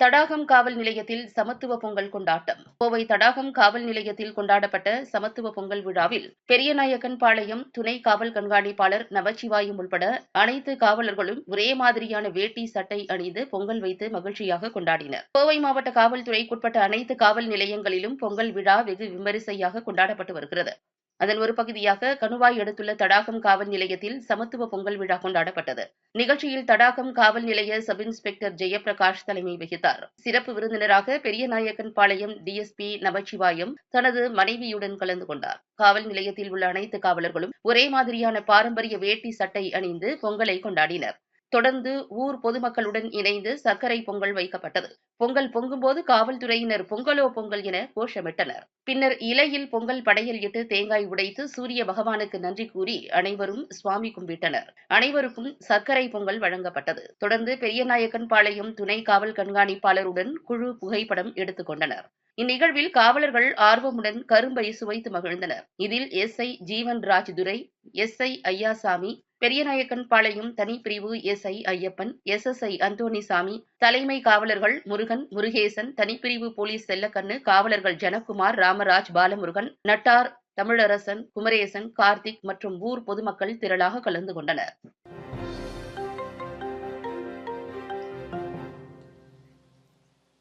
தடாகம் காவல் நிலையத்தில் சமத்துவ பொங்கல் கொண்டாட்டம். கோவை தடாகம் காவல் நிலையத்தில் கொண்டாடப்பட்ட சமத்துவ பொங்கல் விழாவில் பெரியநாயக்கன் பாளையம் துணை காவல் கண்காணிப்பாளர் நமச்சிவாயம் உள்பட அனைத்து காவலர்களும் ஒரே மாதிரியான வேட்டி சட்டை அணிந்து பொங்கல் வைத்து மகிழ்ச்சியாக கொண்டாடினர். கோவை மாவட்ட காவல்துறைக்குட்பட்ட அனைத்து காவல் நிலையங்களிலும் பொங்கல் விழா வெகு விமரிசையாக கொண்டாடப்பட்டு வருகிறது. அதன் ஒரு பகுதியாக கணுவாய் எடுத்துள்ள தடாகம் காவல் நிலையத்தில் சமத்துவ பொங்கல் விழா கொண்டாடப்பட்டது. நிகழ்ச்சியில் தடாகம் காவல் நிலைய சப் இன்ஸ்பெக்டர் ஜெயபிரகாஷ் தலைமை வகித்தார். சிறப்பு விருந்தினராக பெரியநாயக்கன் பாளையம் டிஎஸ்பி நமச்சிவாயம் தனது மனைவியுடன் கலந்து கொண்டார். காவல் நிலையத்தில் உள்ள அனைத்து காவலர்களும் ஒரே மாதிரியான பாரம்பரிய வேட்டி சட்டை அணிந்து பொங்கலை கொண்டாடினர். தொடர்ந்து ஊர் பொதுமக்களுடன் இணைந்து சர்க்கரை பொங்கல் வைக்கப்பட்டது. பொங்கல் பொங்கும்போது காவல்துறையினர் பொங்கலோ பொங்கல் என கோஷமிட்டனர். பின்னர் இலையில் பொங்கல் படையல் இட்டு தேங்காய் உடைத்து சூரிய பகவானுக்கு நன்றி கூறி அனைவரும் சுவாமி கும்பிட்டனர். அனைவருக்கும் சர்க்கரை பொங்கல் வழங்கப்பட்டது. தொடர்ந்து பெரியநாயக்கன் பாளையம் துணை காவல் கண்காணிப்பாளருடன் குழு புகைப்படம் எடுத்துக் கொண்டனர். இந்நிகழ்வில் காவலர்கள் ஆர்வமுடன் கரும்பை சுவைத்து மகிழ்ந்தனர். இதில் எஸ்ஐ ஜீவன் ராஜ் துரை எஸ்ஐ ஐயாசாமி பெரியநாயக்கன் பாளையம் தனிப்பிரிவு எஸ்ஐ ஐயப்பன் எஸ்எஸ்ஐ அந்தோனிசாமி தலைமை காவலர்கள் முருகன் முருகேசன் தனிப்பிரிவு போலீஸ் செல்லக்கண்ணு காவலர்கள் ஜனக்குமார் ராமராஜ் பாலமுருகன் நட்டார் தமிழரசன் குமரேசன் கார்த்திக் மற்றும் ஊர் பொதுமக்கள் திரளாக கலந்து கொண்டனர்.